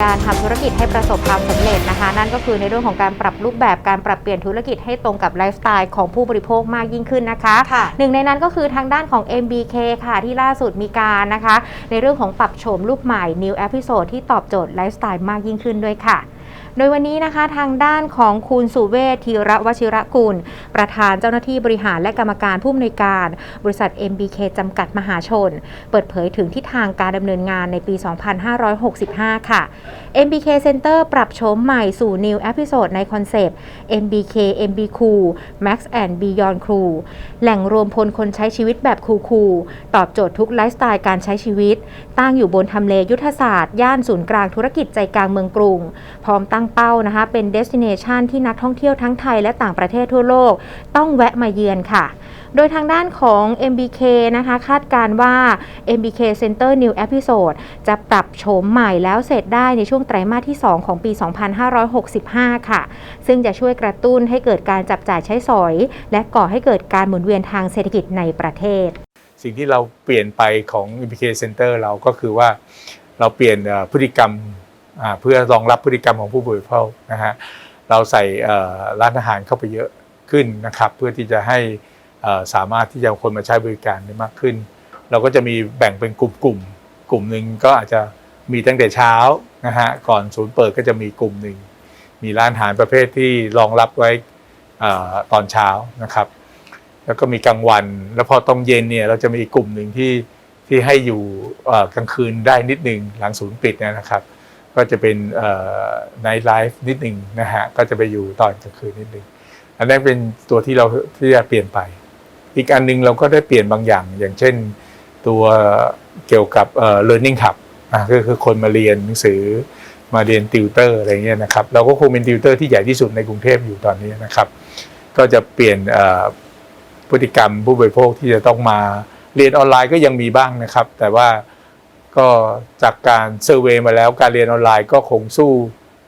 การทำธุรกิจให้ประสบความสำเร็จนะคะ นั่นก็คือในเรื่องของการปรับรูปแบบการปรับเปลี่ยนธุรกิจให้ตรงกับไลฟ์สไตล์ของผู้บริโภคมากยิ่งขึ้นนะคะค่ะหนึ่งในนั้นก็คือทางด้านของ MBK ค่ะที่ล่าสุดมีการนะคะ ในเรื่องของปรับโฉมรูปใหม่ New Episode ที่ตอบโจทย์ไลฟ์สไตล์มากยิ่งขึ้นด้วยค่ะ โดยวันนี้นะคะทางด้านของคุณสุเวชธีระวชิระกุล ประธานเจ้าหน้าที่บริหารและกรรมการผู้อำนวยการ บริษัท MBK จำกัดมหาชน เปิดเผยถึงทิศทางการดำเนินงานในปี 2565 ค่ะ MBK Center ปรับโฉมใหม่สู่ New Episode ในคอนเซปต์ MBK MB Cool Max and Beyond Cool แหล่งรวมพลคนใช้ชีวิตแบบคูคูลๆตอบโจทย์ทุกไลฟ์สไตล์การใช้ชีวิต ตั้งอยู่บนทำเลยุทธศาสตร์ ย่านศูนย์กลางธุรกิจใจกลางเมืองกรุงพร้อมตั้งเป้านะคะ เป็น destination ที่นักท่องเที่ยวทั้งไทยและต่างประเทศทั่วโลก ต้องแวะมาเยือนค่ะ โดยทางด้านของ MBK นะคะ คาดการณ์ว่า MBK Center New Episode จะปรับโฉมใหม่แล้วเสร็จได้ในช่วงไตรมาสที่ 2 ของปี 2565 ค่ะ ซึ่งจะช่วยกระตุ้นให้เกิดการจับจ่ายใช้สอย และก่อให้เกิดการหมุนเวียนทางเศรษฐกิจในประเทศ สิ่งที่เราเปลี่ยนไปของ MPK Center เราก็คือว่าเราเปลี่ยนพฤติกรรม เพื่อรองรับพฤติกรรมของผู้บริโภคนะฮะเราใส่ร้านอาหารเข้าไปเยอะขึ้นนะครับเพื่อที่จะให้สามารถที่จะคนมาใช้บริการได้มากขึ้น เราก็จะมีแบ่งเป็นกลุ่มๆกลุ่มหนึ่งก็อาจจะมีตั้งแต่เช้านะฮะก่อนศูนย์เปิดก็จะมีกลุ่มหนึ่งมีร้านอาหารประเภทที่รองรับไว้อตอนเช้านะครับ แล้วก็มีกลางวัน แล้วพอตอนเย็นเนี่ยเราจะมีกลุ่มหนึ่งที่ที่ให้อยู่กลางคืนได้นิดหนึ่งหลังศูนย์ปิดนะครับ ก็จะเป็นไนท์ไลฟ์นิดหนึ่งนะฮะก็จะไปอยู่ตอนกลางคืนนิดหนึ่งอันนั้เป็นตัวที่เราที่จะเปลี่ยนไป อีกอันหนึงเราก็ได้เปลี่ยนบางอย่าง อย่างเช่นตัวเกี่ยวกับเอ่อ learning hub อะก็คือคนมาเรียนหนังสือมาเรียนติวเตอร์อะไรเงี้ยนะครับเราก็คงเป็นติวเตอร์ที่ใหญ่ที่สุดในกรุงเทพอยู่ตอนนี้นะครับ ก็จะเปลี่ยนพฤติกรรมผู้บริโภคที่จะต้องมาเรียนออนไลน์ก็ยังมีบ้างนะครับ แต่ว่า ก็จากการเซอร์เวยมาแล้วการเรียนออนไลน์ก็คงสู้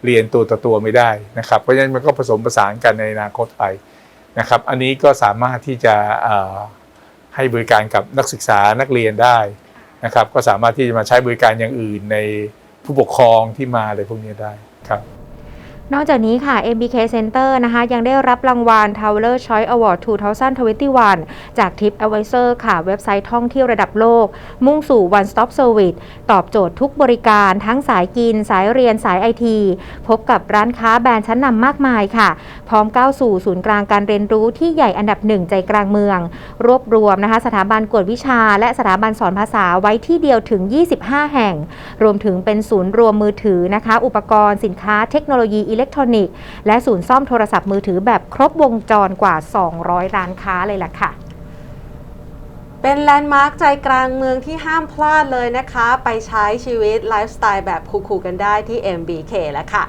เรียนตัวต่อตัวไม่ได้นะครับเพราะฉะนั้นมันก็ผสมผสานกันในอนาคตไปนะครับ อันนี้ก็สามารถที่จะให้บริการกับนักศึกษานักเรียนได้นะครับ ก็สามารถที่จะมาใช้บริการอย่างอื่นในผู้ปกครองที่มาอะไรพวกนี้ได้ครับ นอกจากนี้ค่ะ MBK Center นะคะยังได้รับรางวัล Traveler Choice Award 2021 จาก Trip Advisor ค่ะ เว็บไซต์ท่องเที่ยวระดับโลก มุ่งสู่ One Stop Service ตอบโจทย์ทุกบริการทั้งสายกิน สายเรียนสายไอที พบกับร้านค้าแบรนด์ชั้นนำมากมายค่ะ พร้อมก้าวสู่ศูนย์กลางการเรียนรู้ที่ใหญ่อันดับหนึ่งใจกลางเมือง รวบรวมนะคะสถาบันกวดวิชา และสถาบันสอนภาษาไว้ที่เดียวถึง 25 แห่ง รวมถึงเป็นศูนย์รวมมือถือนะคะ อุปกรณ์สินค้าเทคโนโลยีอิเลเล็กทรอนิกส์ และศูนย์ซ่อมโทรศัพท์มือถือแบบครบวงจรกว่า 200 ร้านค้าเลยล่ะค่ะ เป็นแลนด์มาร์คใจกลางเมืองที่ห้ามพลาดเลยนะคะ ไปใช้ชีวิตไลฟ์สไตล์แบบคูลๆกันได้ที่ MBK แล้วค่ะ